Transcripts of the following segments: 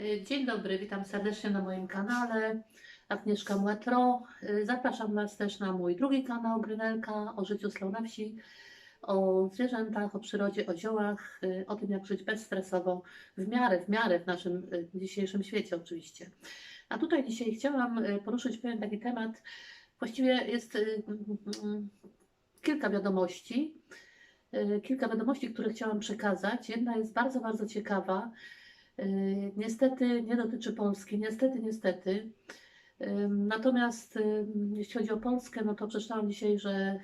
Y, Dzień dobry, witam serdecznie na moim kanale. Agnieszka Młetro. Y, Zapraszam Was też na mój drugi kanał Grynelka o życiu slow na wsi, o zwierzętach, o przyrodzie, o ziołach, y, o tym jak żyć bezstresowo, w miarę, w miarę w naszym dzisiejszym świecie oczywiście. A tutaj dzisiaj chciałam poruszyć pewien taki temat. Właściwie jest kilka wiadomości, kilka wiadomości, które chciałam przekazać. Jedna jest bardzo, bardzo ciekawa. Y, Niestety nie dotyczy Polski, niestety, niestety. Ym, Natomiast ym, jeśli chodzi o Polskę, no to przeczytałam dzisiaj, że,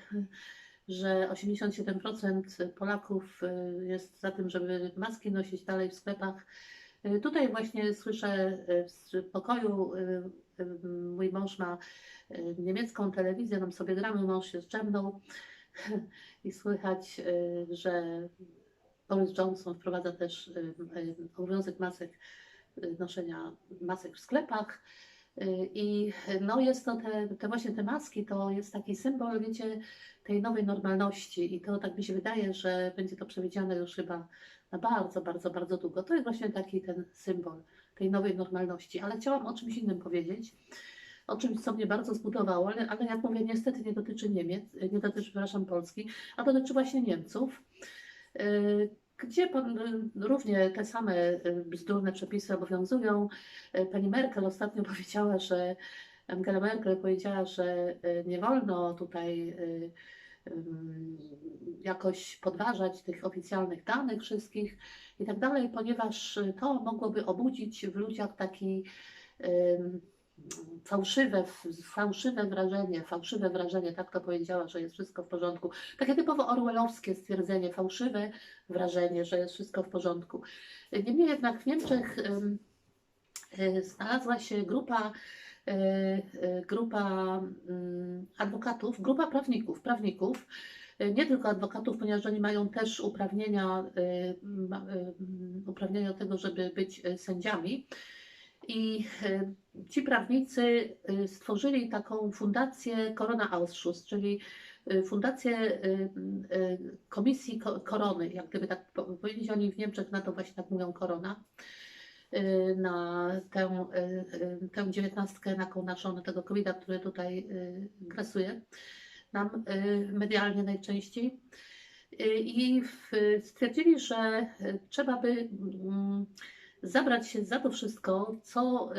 że 87% Polaków y, jest za tym, żeby maski nosić dalej w sklepach. Y, Tutaj właśnie słyszę y, z pokoju, y, y, mój mąż ma y, niemiecką telewizję, tam sobie gramy, mąż się zdrzemnął i słychać, y, że Boris Johnson wprowadza też y, y, obowiązek masek, y, noszenia masek w sklepach. I no jest to te, te właśnie te maski, to jest taki symbol, wiecie, tej nowej normalności i to tak mi się wydaje, że będzie to przewidziane już chyba na bardzo, bardzo, bardzo długo. To jest właśnie taki ten symbol tej nowej normalności. Ale chciałam o czymś innym powiedzieć, o czymś, co mnie bardzo zbudowało, ale, ale jak mówię, niestety nie dotyczy Niemiec, nie dotyczy, przepraszam, Polski, a dotyczy właśnie Niemców. Y, gdzie równie te same y, bzdurne przepisy obowiązują. Y, Pani Merkel ostatnio powiedziała, że Angela Merkel powiedziała, że nie wolno tutaj jakoś podważać tych oficjalnych danych wszystkich i tak dalej, ponieważ to mogłoby obudzić w ludziach taki fałszywe, fałszywe wrażenie, fałszywe wrażenie, tak to powiedziała, że jest wszystko w porządku. Takie typowo orwellowskie stwierdzenie, fałszywe wrażenie, że jest wszystko w porządku. Niemniej jednak w Niemczech y, znalazła się grupa, y, y, grupa ym, adwokatów, grupa prawników, prawników, nie tylko adwokatów, ponieważ oni mają też uprawnienia, uprawnienia do tego, żeby być sędziami. I ci prawnicy y, stworzyli taką fundację Corona Ausschuss, czyli y, fundację y, Komisji Ko- Korony, jak gdyby tak po- powiedzieć, oni w Niemczech na to właśnie tak mówią korona, na tę, tę dziewiętnastkę, na naszą, na tego covid który tutaj grasuje nam medialnie najczęściej. I stwierdzili, że trzeba by mm, zabrać się za to wszystko, co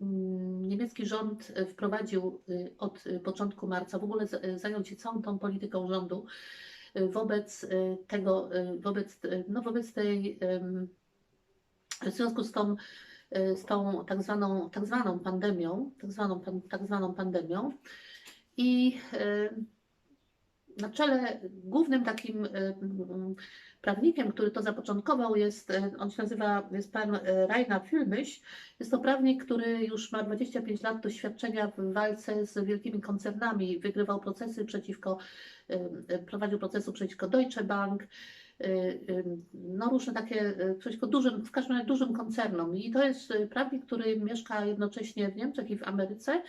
niemiecki rząd y, wprowadził y, od y, początku marca, w ogóle z- zająć się całą tą polityką rządu wobec tego, wobec, no wobec tej, w związku z tą, z tą tak zwaną, tak zwaną pandemią, tak zwaną, tak zwaną pandemią. I na czele głównym takim y, mm, prawnikiem, który to zapoczątkował jest, y, on się nazywa, jest pan Rainer Filmyś. Jest to prawnik, który już ma 25 lat doświadczenia w walce z wielkimi koncernami. Wygrywał procesy przeciwko, prowadził procesy przeciwko Deutsche Bank, no różne takie, przeciwko dużym, w każdym razie dużym koncernom. I to jest prawnik, który mieszka jednocześnie w Niemczech i w Ameryce.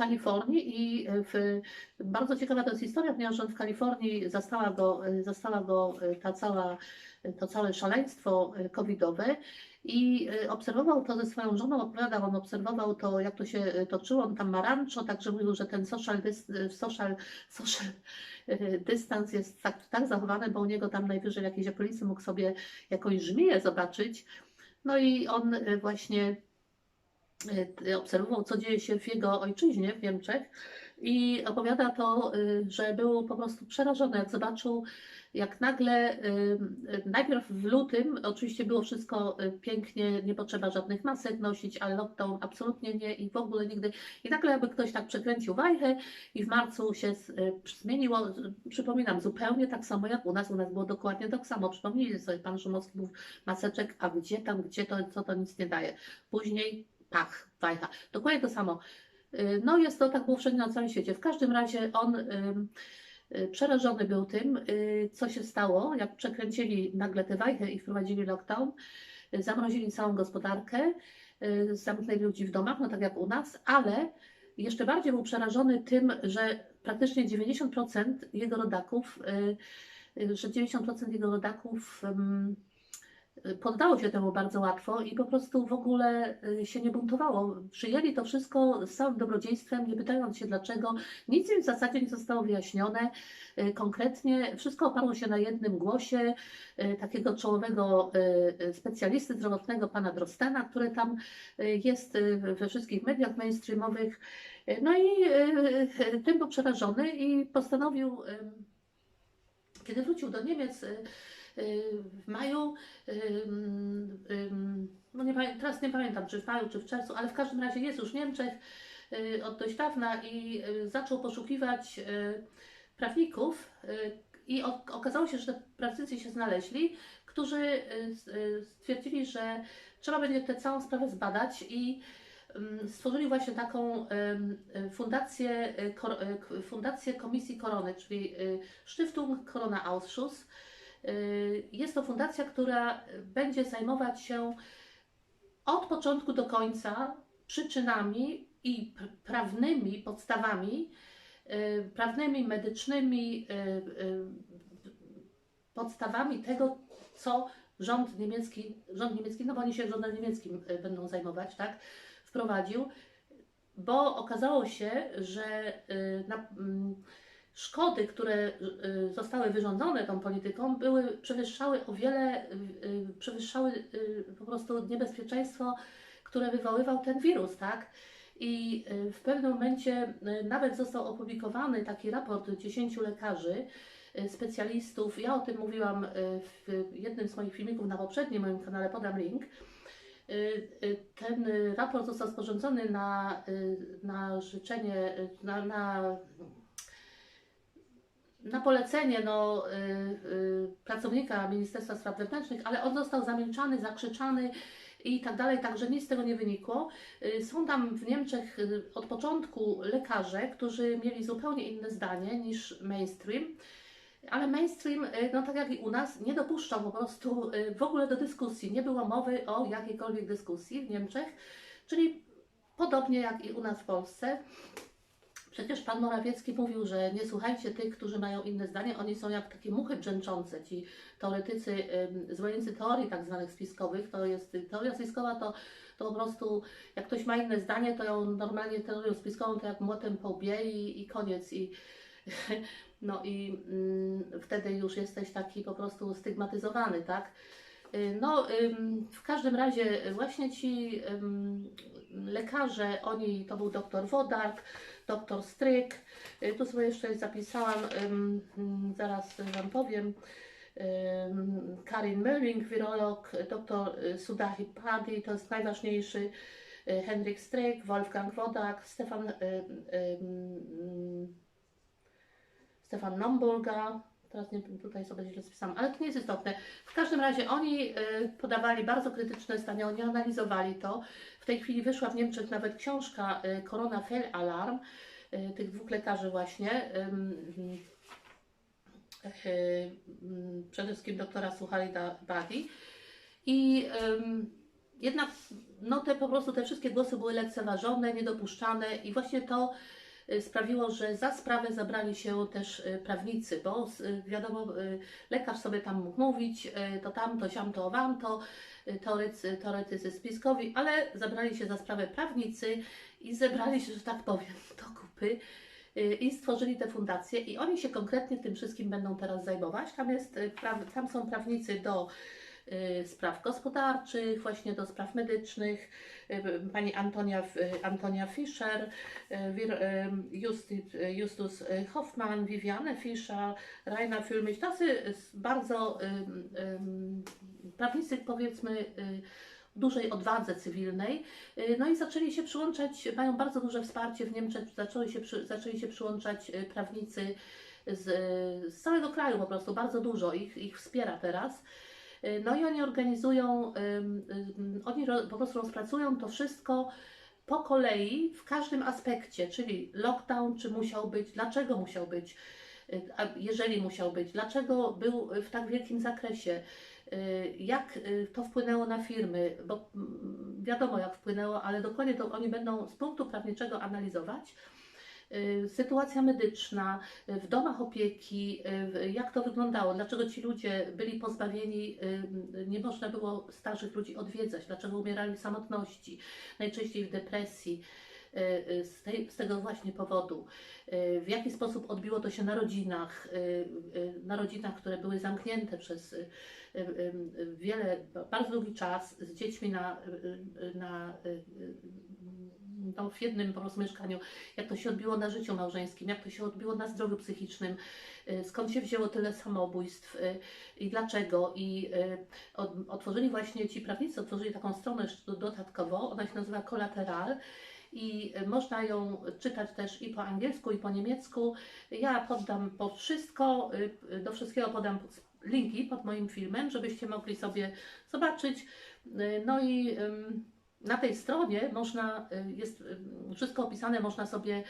Kalifornii i w, bardzo ciekawa to jest historia, ponieważ on w Kalifornii zastała go, zastała go ta cała, to całe szaleństwo covidowe i obserwował to ze swoją żoną, opowiadał, on obserwował to, jak to się toczyło, on tam ma rancho, także mówił, że ten social, social, social dystans jest tak, tak zachowany, bo u niego tam najwyżej w jakiejś okolicy mógł sobie jakąś żmiję zobaczyć. No i on właśnie obserwował, co dzieje się w jego ojczyźnie, w Niemczech, i opowiada to, y, że był po prostu przerażony, jak zobaczył, jak nagle, y, y, najpierw w lutym, oczywiście było wszystko y, pięknie, nie potrzeba żadnych masek nosić, ale lockdown absolutnie nie i w ogóle nigdy. I nagle jakby ktoś tak przekręcił wajchę i w marcu się y, zmieniło, przypominam, zupełnie tak samo jak u nas, u nas było dokładnie tak samo. Przypomnijcie sobie, pan Szumowski mówił, maseczek, a gdzie tam, gdzie to, co to nic nie daje. Później pach, wajcha. Dokładnie to samo. Y, No jest to tak wszędzie na całym świecie. W każdym razie on ym, y, przerażony był tym, y, co się stało, jak przekręcili nagle tę wajchę i wprowadzili lockdown, y, zamrozili całą gospodarkę, y, zamknęli ludzi w domach, no tak jak u nas, ale jeszcze bardziej był przerażony tym, że praktycznie 90% jego rodaków, y, y, że 90% jego rodaków y, poddało się temu bardzo łatwo i po prostu w ogóle y, się nie buntowało. Przyjęli to wszystko z całym dobrodziejstwem, nie pytając się dlaczego. Nic im w zasadzie nie zostało wyjaśnione y, konkretnie. Wszystko oparło się na jednym głosie y, takiego czołowego y, y, specjalisty zdrowotnego, pana Drostena, który tam y, jest y, we wszystkich mediach mainstreamowych. Y, No i y, y, tym był przerażony i postanowił, y, kiedy wrócił do Niemiec, y, y, w maju, ym, ym, no nie, teraz nie pamiętam, czy w maju, czy w czerwcu, ale w każdym razie jest już w Niemczech y, od dość dawna i y, zaczął poszukiwać y, prawników y, i okazało się, że prawnicy się znaleźli, którzy y, y, stwierdzili, że trzeba będzie tę całą sprawę zbadać i ym, stworzyli właśnie taką y, fundację, y, y, fundację Komisji Korony, czyli y, Stiftung Corona Ausschuss. Y, Jest to fundacja, która będzie zajmować się od początku do końca przyczynami i pr- prawnymi podstawami, y, prawnymi, medycznymi y, podstawami tego, co rząd niemiecki, rząd niemiecki, no bo oni się rządem niemieckim będą zajmować, tak, wprowadził, bo okazało się, że na, mm, szkody, które y, zostały wyrządzone tą polityką, były, przewyższały o wiele, y, y, przewyższały po prostu niebezpieczeństwo, które wywoływał ten wirus, tak? I w pewnym momencie nawet został opublikowany taki raport 10 lekarzy, specjalistów. Ja o tym mówiłam w jednym z moich filmików na poprzednim moim kanale, podam link. Ten raport został sporządzony na, na życzenie, na, na na polecenie no, y, y, pracownika Ministerstwa Spraw Wewnętrznych, ale on został zamilczany, zakrzyczany i tak dalej, także nic z tego nie wynikło. Y, Są tam w Niemczech y, od początku lekarze, którzy mieli zupełnie inne zdanie niż mainstream, ale mainstream, y, no tak jak i u nas, nie dopuszczał po prostu y, w ogóle do dyskusji. Nie było mowy o jakiejkolwiek dyskusji w Niemczech, czyli podobnie jak i u nas w Polsce. Przecież pan Morawiecki mówił, że nie słuchajcie tych, którzy mają inne zdanie, oni są jak takie muchy brzęczące, ci teoretycy, zwolennicy teorii tak zwanych spiskowych, to jest teoria spiskowa to, to po prostu, jak ktoś ma inne zdanie, to ją normalnie teorią spiskową to jak młotem po łbie i, i koniec. I no i mm, wtedy już jesteś taki po prostu stygmatyzowany, tak? Y, No, w każdym razie właśnie ci lekarze, oni, to był doktor Wodark, doktor Stryk, y, tu sobie jeszcze zapisałam, zaraz Wam powiem, Karin Möhring, wirolog, doktor y, Sudahi Padi, to jest najważniejszy, y, Henryk Stryk, Wolfgang Wodak, Stefan, Stefan Nomburga, teraz nie tutaj sobie źle spisałam, ale to nie jest istotne. W każdym razie oni y, podawali bardzo krytyczne zdania, oni analizowali to. W tej chwili wyszła w Niemczech nawet książka y, Corona Fell Alarm, y, tych dwóch lekarzy właśnie. y, przede wszystkim doktora Suharida Badi. I jednak no te po prostu te wszystkie głosy były lekceważone, niedopuszczane i właśnie to sprawiło, że za sprawę zabrali się też y, prawnicy, bo y, wiadomo, y, lekarz sobie tam mógł mówić, y, to tamto, siamto, wamto, y, teoretycy, teoretycy spiskowi, ale zabrali się za sprawę prawnicy i zebrali się, że tak powiem, do kupy y, i stworzyli te fundacje i oni się konkretnie tym wszystkim będą teraz zajmować. Tam, jest, y, tam są prawnicy do y, spraw gospodarczych, właśnie do spraw medycznych, y, pani Antonia, y, Antonia Fischer, y, y, y, Justus y, Hoffmann, Viviane Fischer, Raina Fülmich, tacy bardzo y, y, prawnicy powiedzmy y, dużej odwadze cywilnej. Y, No i zaczęli się przyłączać, mają bardzo duże wsparcie w Niemczech, zaczęli się, zaczęli się przyłączać y, prawnicy z, z całego kraju po prostu, bardzo dużo ich, ich wspiera teraz. Y, No i oni organizują, oni po prostu rozpracują to wszystko po kolei w każdym aspekcie, czyli lockdown, czy musiał być, dlaczego musiał być, y, jeżeli musiał być, dlaczego był w tak wielkim zakresie, y, jak to wpłynęło na firmy, bo mm, wiadomo jak wpłynęło, ale dokładnie to oni będą z punktu prawniczego analizować. Y, sytuacja medyczna y, w domach opieki, y, jak to wyglądało, dlaczego ci ludzie byli pozbawieni, nie można było starszych ludzi odwiedzać, dlaczego umierali w samotności, najczęściej w depresji. Z, tej, z tego właśnie powodu, w jaki sposób odbiło to się na rodzinach, na rodzinach, które były zamknięte przez wiele, bardzo długi czas z dziećmi na, na, no, w jednym po prostu mieszkaniu, jak to się odbiło na życiu małżeńskim, jak to się odbiło na zdrowiu psychicznym, y, skąd się wzięło tyle samobójstw y, i dlaczego. I y, otworzyli właśnie ci prawnicy, otworzyli taką stronę dodatkowo, ona się nazywa Collateral i można ją czytać też i po angielsku, i po niemiecku. Ja poddam po wszystko, do wszystkiego podam linki pod moim filmem, żebyście mogli sobie zobaczyć. No i na tej stronie można, y, jest ym, wszystko opisane, można sobie,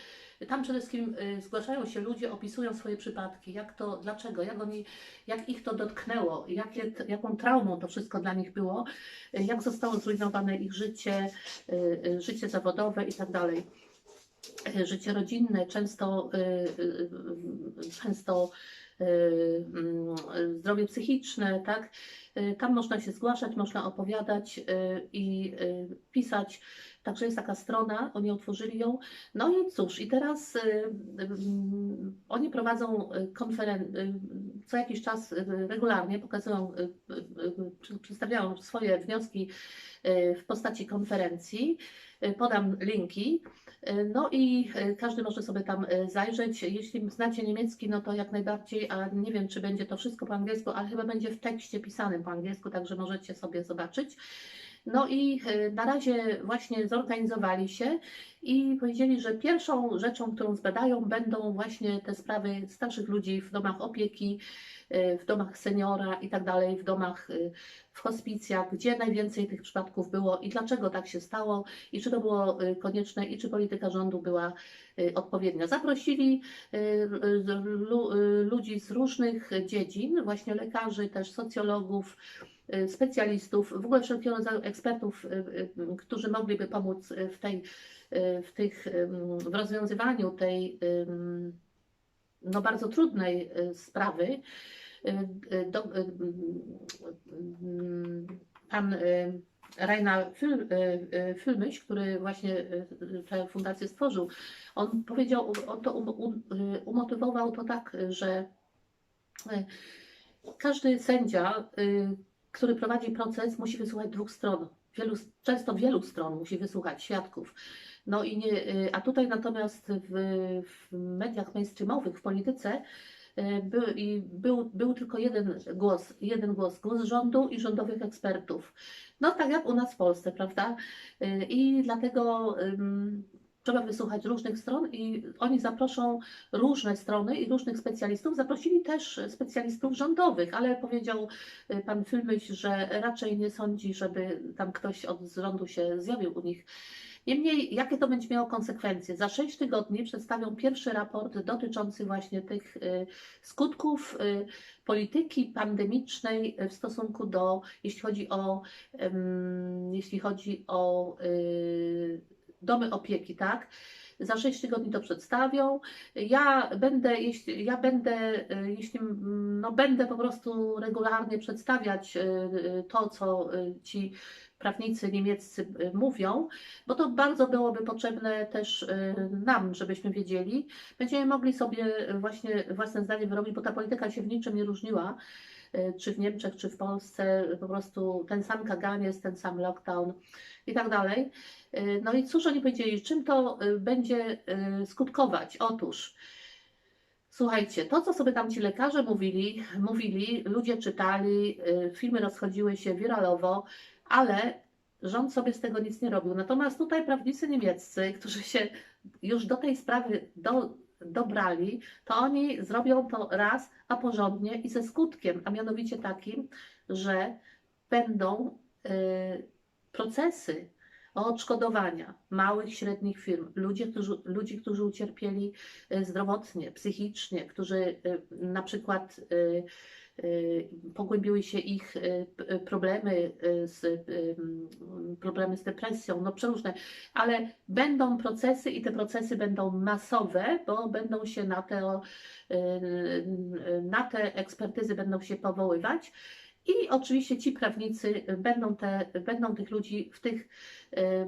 tam przede wszystkim y, zgłaszają się ludzie, opisują swoje przypadki, jak to, dlaczego, jak oni, jak ich to dotknęło, jakie, jaką traumą to wszystko dla nich było, y, jak zostało zrujnowane ich życie, y, y, życie zawodowe i tak dalej. Y, Życie rodzinne, często, y, y, y, często y, zdrowie psychiczne, tak? Y, Tam można się zgłaszać, można opowiadać y, i y, pisać. Także jest taka strona, oni otworzyli ją. No i cóż, i teraz y, mm, oni prowadzą konferencje, co jakiś czas y, regularnie pokazują, y, y, y, przedstawiają swoje wnioski y, w postaci konferencji. Y, Podam linki. Y, No i y, każdy może sobie tam y, zajrzeć. Jeśli znacie niemiecki, no to jak najbardziej, a nie wiem, czy będzie to wszystko po angielsku, ale chyba będzie w tekście pisanym po angielsku, także możecie sobie zobaczyć. No i y, na razie właśnie zorganizowali się i powiedzieli, że pierwszą rzeczą, którą zbadają, będą właśnie te sprawy starszych ludzi w domach opieki, y, w domach seniora i tak dalej, w domach, y, w hospicjach, gdzie najwięcej tych przypadków było i dlaczego tak się stało i czy to było konieczne i czy polityka rządu była odpowiednia. Zaprosili lu- ludzi z różnych dziedzin, właśnie lekarzy, też socjologów, specjalistów, w ogóle wszelkiego rodzaju ekspertów, y, y, którzy mogliby pomóc y, w tej, y, w tych, w rozwiązywaniu tej no bardzo trudnej y, sprawy. Y, y, do- y, Pan y, y, y, Filmyś, który właśnie y, y, tę fundację stworzył, on powiedział, on to um, um, y, umotywował to tak, że y, każdy sędzia, y, który prowadzi proces, musi wysłuchać dwóch stron. Wielu, często wielu stron musi wysłuchać świadków. No i nie, y, a tutaj natomiast w, w mediach mainstreamowych, w polityce y, był, był, był tylko jeden głos, jeden głos, głos rządu i rządowych ekspertów. No tak jak u nas w Polsce, prawda? Y, I dlatego trzeba wysłuchać różnych stron i oni zaproszą różne strony i różnych specjalistów. Zaprosili też specjalistów rządowych, ale powiedział y, pan Filmyś, że raczej nie sądzi, żeby tam ktoś od rządu się zjawił u nich. Niemniej, jakie to będzie miało konsekwencje? Za 6 tygodni przedstawią pierwszy raport dotyczący właśnie tych y, skutków y, polityki pandemicznej w stosunku do, jeśli chodzi o, jeśli chodzi o domy opieki, tak? Za 6 tygodni to przedstawią. Ja będę, jeśli, ja będę, y, jeśli no, będę po prostu regularnie przedstawiać y, y, to, co ci prawnicy niemieccy mówią, bo to bardzo byłoby potrzebne też nam, żebyśmy wiedzieli. Będziemy mogli sobie właśnie własne zdanie wyrobić, bo ta polityka się w niczym nie różniła, czy w Niemczech, czy w Polsce, po prostu ten sam kaganiec, ten sam lockdown i tak dalej. Y, No i cóż oni powiedzieli, czym to y, będzie y, skutkować? Otóż, słuchajcie, to co sobie tam ci lekarze mówili, mówili, ludzie czytali, y, filmy rozchodziły się wiralowo, ale rząd sobie z tego nic nie robił. Natomiast tutaj prawnicy niemieccy, którzy się już do tej sprawy do, dobrali, to oni zrobią to raz, a porządnie i ze skutkiem, a mianowicie takim, że będą y, procesy o odszkodowania małych, średnich firm, ludzi, którzy, ludzi, którzy ucierpieli y, zdrowotnie, psychicznie, którzy y, na przykład pogłębiły się ich y, p- problemy y, z, y, mm, problemy z depresją, no przeróżne, ale będą procesy i te procesy będą masowe, bo będą się na te, y, y, na te ekspertyzy będą się powoływać. I oczywiście ci prawnicy będą, te, będą tych ludzi w tych y,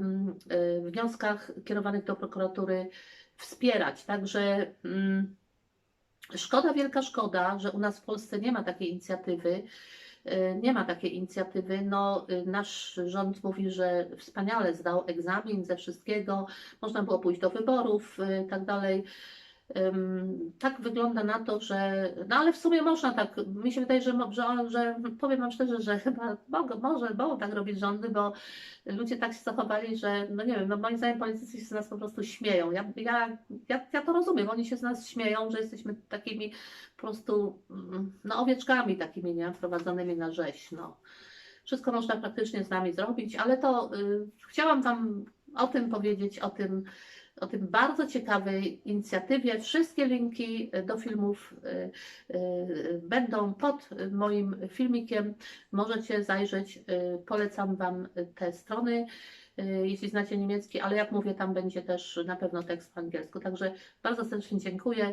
wnioskach kierowanych do prokuratury wspierać. Także mm, szkoda, wielka szkoda, że u nas w Polsce nie ma takiej inicjatywy. Y, Nie ma takiej inicjatywy. No, y, nasz rząd mówi, że wspaniale zdał egzamin ze wszystkiego, można było pójść do wyborów i tak wygląda na to, że. No ale w sumie można tak. Mi się wydaje, że, że, że powiem Wam szczerze, że chyba mogą, może mogą tak robić rządy, bo ludzie tak się zachowali, że no nie wiem, no moim zdaniem politycy się z nas po prostu śmieją. Ja, ja, ja, ja to rozumiem, oni się z nas śmieją, że jesteśmy takimi po prostu mm, no, owieczkami takimi, nie? Prowadzonymi na rzeź. No. Wszystko można praktycznie z nami zrobić, ale to y, chciałam Wam o tym powiedzieć, o tym, o tym bardzo ciekawej inicjatywie. Wszystkie linki do filmów y, y, będą pod moim filmikiem. Możecie zajrzeć. y, Polecam Wam te strony, jeśli znacie niemiecki, ale jak mówię, tam będzie też na pewno tekst po angielsku. Także bardzo serdecznie dziękuję.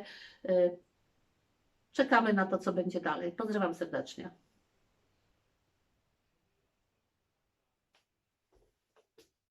Czekamy na to, co będzie dalej. Pozdrawiam serdecznie.